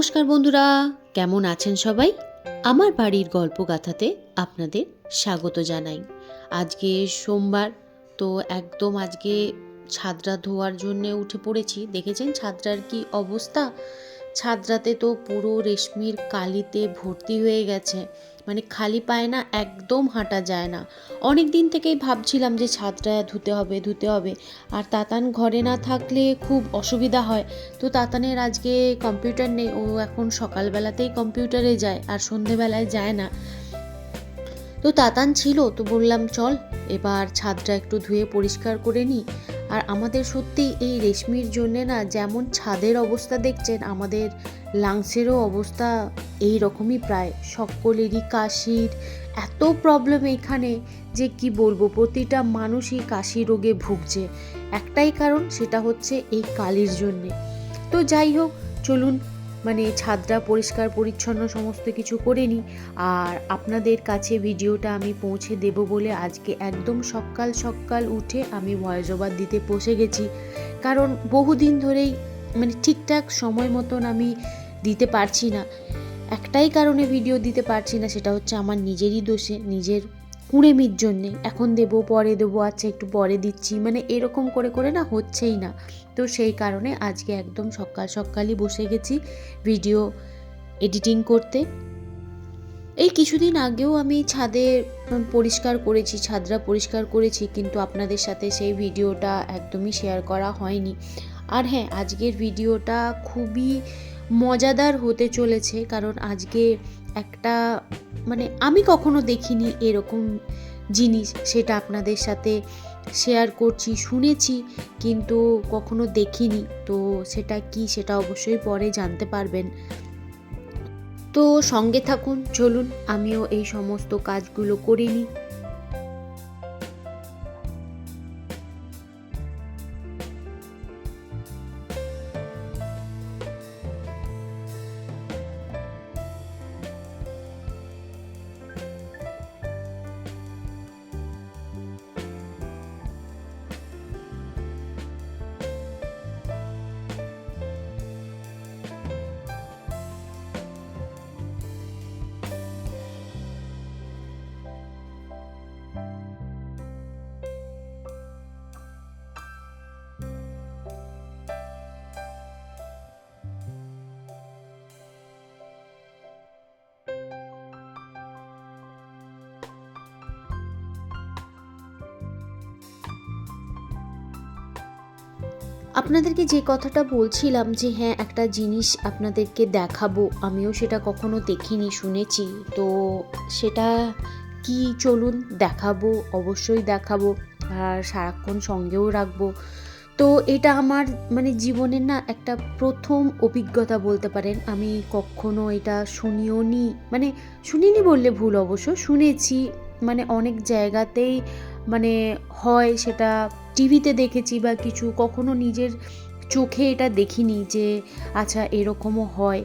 নমস্কার বন্ধুরা, কেমন আছেন সবাই? আমার বাড়ির গল্প গাথাতে আপনাদের স্বাগত জানাই। আজকে সোমবার, তো একদম আজকে ছাদরা ধোয়ার জন্য উঠে পড়েছি। দেখেছেন ছাদরার কি অবস্থা? ছাদরাতে তো পুরো রেশমির কালিতে ভর্তি হয়ে গেছে। মানে খালি পায়ে না একদম হাঁটা যায় না। অনেক দিন থেকেই ভাবছিলাম যে ছাদটা ধুতে হবে ধুতে হবে। আর তাতান ঘরে না থাকলে খুব অসুবিধা হয়। তো তাতানের আজকে কম্পিউটার নেই, ও এখন সকালবেলাতেই কম্পিউটারে যায় আর সন্ধেবেলায় যায় না। তো তাতান ছিল, তো বললাম, চল, এবার ছাদটা একটু ধুয়ে পরিষ্কার করে নিই। আর আমাদের সত্যি এই রেশমির জন্যে না যেমন ছাদের অবস্থা দেখছেন, আমাদের লাংসেরও অবস্থা এই রকমই প্রায়। সকলেরই কাশির এত প্রবলেম এখানে যে কি বলব, প্রতিটা মানুষই কাশি রোগে ভুগছে। একটাই কারণ, সেটা হচ্ছে এই কালির জন্যে। তো যাই হোক, চলুন মানে ছাদটা পরিষ্কার, পরিচ্ছন্ন সমস্ত কিছু করে নিই। আর আপনাদের কাছে ভিডিওটা আমি পৌঁছে দেব বলে আজকে একদম সকাল সকাল উঠে আমি ভয়েস ওভার দিতে বসে গেছি। কারণ বহুদিন ধরেই মানে ঠিকঠাক সময় মতন আমি দিতে পারছি না। একটাই কারণে ভিডিও দিতে পারছি না, সেটা হচ্ছে আমার নিজেরই দোষে, নিজের কুড়েমির জন্যে। এখন দেবো, পরে দেবো আচ্ছা একটু পরে দিচ্ছি। মানে এরকম করে করে না হচ্ছেই না। তো সেই কারণে আজকে একদম সকাল সকালই বসে গেছি ভিডিও এডিটিং করতে। এই কিছুদিন আগেও আমি ছাদে পরিষ্কার করেছি ছাদরা পরিষ্কার করেছি, কিন্তু আপনাদের সাথে সেই ভিডিওটা একদমই শেয়ার করা হয়নি। আর হ্যাঁ আজকের ভিডিওটা খুবই মজাদার হতে চলেছে, কারণ আজকে একটা মানে আমি কখনো দেখিনি এরকম জিনিস, সেটা আপনাদের সাথে শেয়ার করছি, শুনেছি, কিন্তু কখনো দেখিনি। তো সেটা কি, সেটা অবশ্যই পরে জানতে পারবেন। তো সঙ্গে থাকুন, চলুন, আমিও এই সমস্ত কাজগুলো করে নিই। আপনাদেরকে যে কথাটা বলছিলাম যে হ্যাঁ একটা জিনিস আপনাদেরকে দেখাবো, আমিও সেটা কখনো দেখিনি, শুনেছি। তো সেটা কি চলুন দেখাবো, অবশ্যই দেখাবো আর সারাক্ষণ সঙ্গেও রাখব। তো এটা আমার মানে জীবনের না একটা প্রথম অভিজ্ঞতা বলতে পারেন। আমি কখনো এটা শুনিও নি মানে শুনিনি বললে ভুল অবশ্য, শুনেছি। মানে অনেক জায়গাতেই মানে হয় সেটা টিভিতে দেখেছি বা কিছু, কখনো নিজের চোখে এটা দেখিনি যে আচ্ছা এরকমও হয়।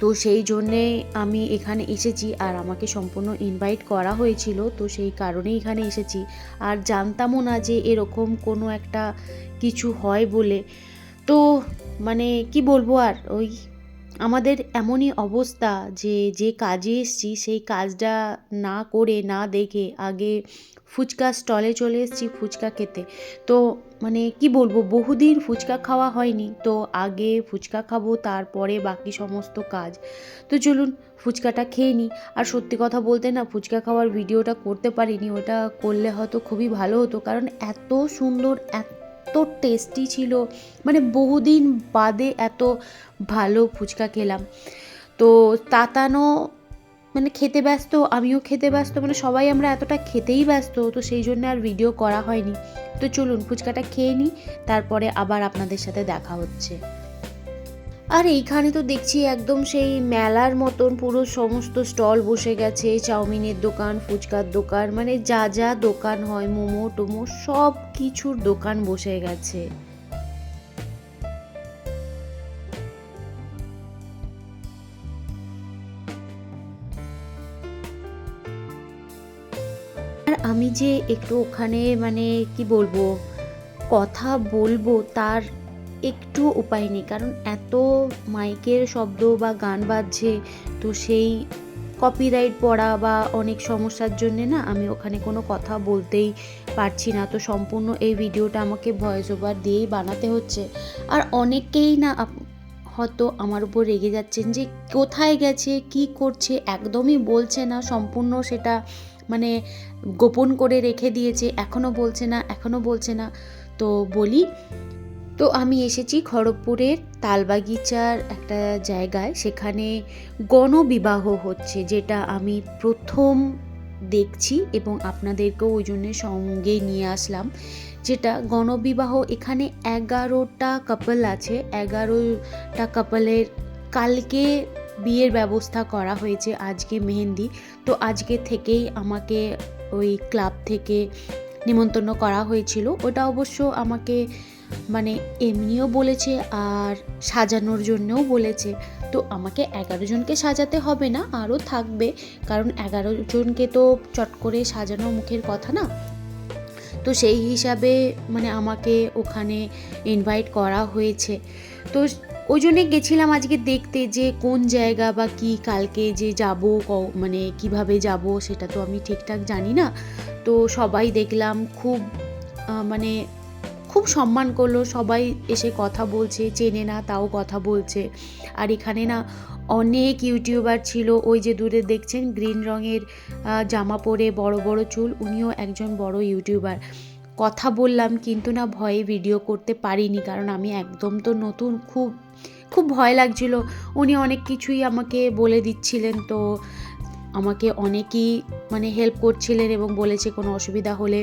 তো সেই জন্যে আমি এখানে এসেছি আর আমাকে সম্পূর্ণ ইনভাইট করা হয়েছিল, তো সেই কারণেই এখানে এসেছি। আর জানতামও না যে এরকম কোনো একটা কিছু হয় বলে। তো মানে কি বলব আর, ওই আমাদের এমনই অবস্থা যে যে কাজে এসছি, সেই কাজটা না করে, না দেখে আগে ফুচকা স্টলে চলে এসেছি ফুচকা খেতে। তো মানে কি বলব, বহুদিন ফুচকা খাওয়া হয়নি। তো আগে ফুচকা খাব, তারপরে বাকি সমস্ত কাজ। তো চলুন ফুচকাটা খেয়ে নিই। আর সত্যি কথা বলতে না, ফুচকা খাওয়ার ভিডিওটা করতে পারিনি। ওটা করলে হয়তো খুবই ভালো হতো। কারণ এত সুন্দর, এত টেস্টি ছিল। মানে বহুদিন বাদে এত ভালো ফুচকা খেলাম। তো তাতানো মানে খেতে ব্যস্ত, আমিও খেতে ব্যস্ত মানে সবাই আমরা এতটা খেতেই ব্যস্ত, তো সেই জন্য আর ভিডিও করা হয়নি। তো চলুন, ফুচকাটা খেয়ে নিই, তারপরে আবার আপনাদের সাথে দেখা হচ্ছে। আর এইখানে তো দেখছি একদম সেই মেলার মতন পুরো সমস্ত স্টল বসে গেছে, চাউমিনের দোকান, ফুচকার দোকান মানে যা যা দোকান হয়, মোমো, টোমো, সব কিছুর দোকান বসে গেছে। আর আমি যে একটু ওখানে মানে কি বলব, কথা বলব, তার একটু উপায় নেই। কারণ এত মাইকের শব্দ বা গান বাজছে, তো সেই কপিরাইট পড়া বা অনেক সমস্যার জন্যে না আমি ওখানে কোনো কথা বলতেই পারছি না। তো সম্পূর্ণ এই ভিডিওটা আমাকে ভয়েস ওভার দিয়েই বানাতে হচ্ছে। আর অনেকেই না হয়তো আমার উপর রেগে যাচ্ছেন যে কোথায় গেছে, কি করছে, একদমই বলছে না। সম্পূর্ণ সেটা মানে গোপন করে রেখে দিয়েছে। এখনও বলছে না এখনও বলছে না। তো বলি তো আমি এসেছি খড়গপুরের তালবাগিচার একটা জায়গায়। সেখানে গণবিবাহ হচ্ছে, যেটা আমি প্রথম দেখছি এবং আপনাদেরকেও ওই জন্য সঙ্গে নিয়ে আসলাম। যেটা গণবিবাহ, এখানে এগারোটা কাপল আছে। এগারোটা কাপলের কালকে বিয়ের ব্যবস্থা করা হয়েছে, আজকে মেহেন্দি। তো আজকে থেকেই আমাকে ওই ক্লাব থেকে নিমন্ত্রণ করা হয়েছিল। ওটা অবশ্য আমাকে মানে এমনিও বলেছে আর সাজানোর জন্যও বলেছে। তো আমাকে এগারো জনকে সাজাতে হবে না, আরও থাকবে। কারণ এগারো জনকে তো চট করে সাজানো মুখের কথা না। তো সেই হিসাবে মানে আমাকে ওখানে ইনভাইট করা হয়েছে। তো ওই জন্যে গেছিলাম আজকে দেখতে যে কোন জায়গা বা কি কালকে যে যাব মানে কীভাবে যাব সেটা তো আমি ঠিকঠাক জানি না। তো সবাই দেখলাম খুব মানে খুব সম্মান করল, সবাই এসে কথা বলছে, চেনে না তাও কথা বলছে। আর এখানে না অনেক ইউটিউবার ছিল, ওই যে দূরে দেখছেন গ্রিন রঙের জামা পরে বড় বড় চুল, উনিও একজন বড় ইউটিউবার। কথা বললাম কিন্তু না ভয়ে ভিডিও করতে পারিনি, কারণ আমি একদম তো নতুন, খুব খুব ভয় লাগছিল। উনি অনেক কিছুই আমাকে বলে দিচ্ছিলেন, তো আমাকে অনেকই মানে হেল্প করছিলেন এবং বলেছে কোনো অসুবিধা হলে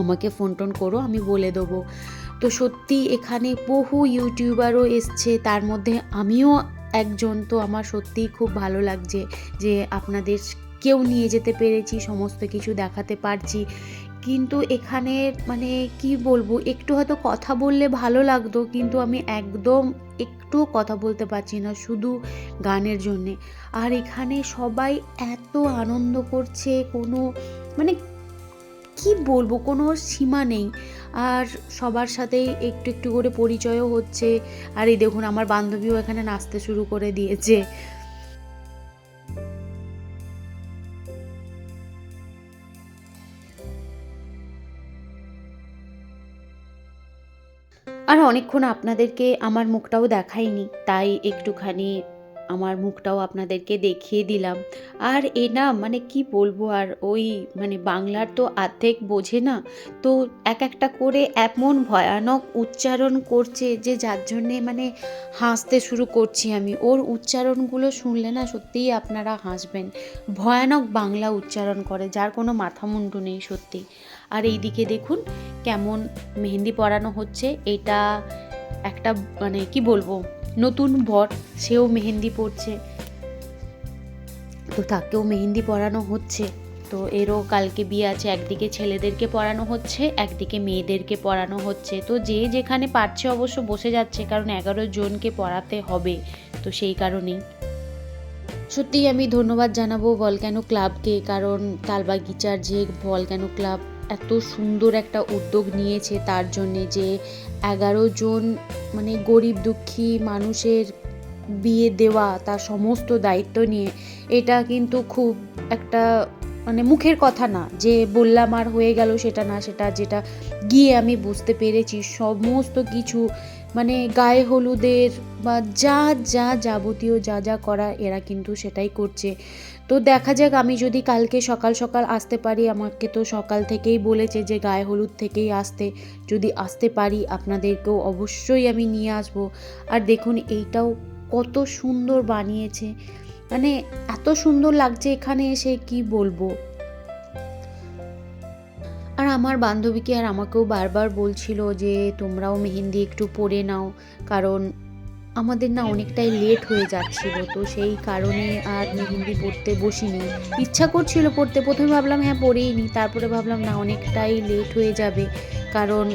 আমাকে ফোন টোন করো, আমি বলে দেবো। তো সত্যি এখানে বহু ইউটিউবারও এসছে, তার মধ্যে আমিও একজন। তো আমার সত্যিই খুব ভালো লাগছে যে আপনাদের কেউ নিয়ে যেতে পেরেছি, সমস্ত কিছু দেখাতে পারছি। কিন্তু এখানে মানে কি বলব, একটু হয়তো কথা বললে ভালো লাগতো, কিন্তু আমি একদম একটু কথা বলতে পারছি না শুধু গানের জন্যে। আর এখানে সবাই এত আনন্দ করছে, কোনো মানে কি বলব? কোনো সীমা নেই। আর সবার সাথেই একটু একটু করে পরিচয়ও হচ্ছে। আর এই দেখুন, আমার বান্ধবীও এখানে নাচতে শুরু করে দিয়েছে। আর অনেকক্ষণ আপনাদেরকে আমার মুখটাও দেখাইনি, তাই একটুখানি আমার মুখটাও আপনাদেরকে দেখিয়ে দিলাম। আর এ না মানে কি বলব, আর ওই মানে বাংলার তো অর্ধেক বোঝে না, তো এক একটা করে এমন ভয়ানক উচ্চারণ করছে যে যার জন্যে মানে হাসতে শুরু করছি আমি। ওর উচ্চারণগুলো শুনলে না সত্যিই আপনারা হাসবেন। ভয়ানক বাংলা উচ্চারণ করে, যার কোনো মাথা মুন্ডু নেই সত্যি। আর এই দিকে দেখুন কেমন মেহেন্দি পরানো হচ্ছে। এটা একটা মানে কি বলব নতুন বর, সেও মেহেন্দি পরছে। তো তাকেও মেহেন্দি পরানো হচ্ছে। তো এরও কালকে বিয়ে আছে, একদিকে ছেলেদেরকে পড়ানো হচ্ছে, একদিকে মেয়েদেরকে পড়ানো হচ্ছে। তো যে যেখানে পারছে অবশ্য বসে যাচ্ছে, কারণ এগারো জনকে পড়াতে হবে, তো সেই কারণেই। সত্যিই আমি ধন্যবাদ জানাব ভলক্যানো ক্লাবকে, কারণ তালবাগিচার যে ভলক্যানো ক্লাব এত সুন্দর একটা উদ্যোগ নিয়েছে তার জন্যে যে এগারো জন মানে গরিব দুঃখী মানুষের বিয়ে দেওয়া, তার সমস্ত দায়িত্ব নিয়ে, এটা কিন্তু খুব একটা মানে মুখের কথা না। যে বললাম আর হয়ে গেল সেটা না, সেটা যেটা গিয়ে আমি বুঝতে পেরেছি, সমস্ত কিছু মানে গায়ে হলুদের বা যা যা যাবতীয় যা যা করা এরা কিন্তু সেটাই করছে। তো দেখা যাক, আমি যদি কালকে সকাল সকাল আসতে পারি, আমাকে তো সকাল থেকেই বলেছে যে গায়ে হলুদ থেকেই আসতে। যদি আসতে পারি, আপনাদেরকেও অবশ্যই আমি নিয়ে আসব। আর দেখুন, এইটাও কত সুন্দর বানিয়েছে। মানে এত সুন্দর লাগছে এখানে এসে, কি বলব? আমার বান্ধবীকে আর আমাকেও বারবার বলছিল যে, তোমরাও মেহেন্দি একটু পরে নাও। কারণ আমাদের না অনেকটাই লেট হয়ে যাচ্ছিল, তো সেই কারণে আর মেহেন্দি পড়তে বসিনি। ইচ্ছা করছিল পড়তে প্রথমে ভাবলাম হ্যাঁ পড়েই নি। তারপরে ভাবলাম, না, অনেকটাই লেট হয়ে যাবে। কারণ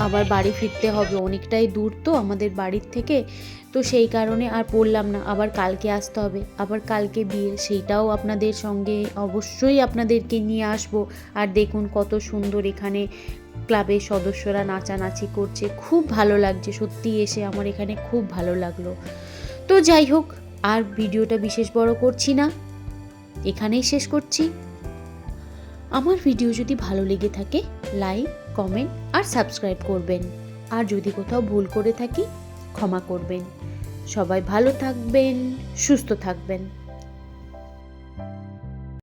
আবার বাড়ি ফিরতে হবে। অনেকটাই দূর তো আমাদের বাড়ির থেকে। তো সেই কারণে আর পড়লাম না। আবার কালকে আসতে হবে। আবার কালকে বিয়ে। সেইটাও আপনাদের সঙ্গে অবশ্যই আপনাদেরকে নিয়ে আসব। আর দেখুন কত সুন্দর এখানে ক্লাবের সদস্যরা নাচানাচি করছে। খুব ভালো লাগছে। সত্যি এসে আমার এখানে খুব ভালো লাগল। তো যাই হোক, আর ভিডিওটা বিশেষ বড় করছি না। এখানেই শেষ করছি। আমার ভিডিও যদি ভালো লেগে থাকে, লাইক কমেন্ট আর সাবস্ক্রাইব করবেন। আর যদি কোথাও ভুল করে থাকি, ক্ষমা করবেন। সবাই ভালো থাকবেন, সুস্থ থাকবেন।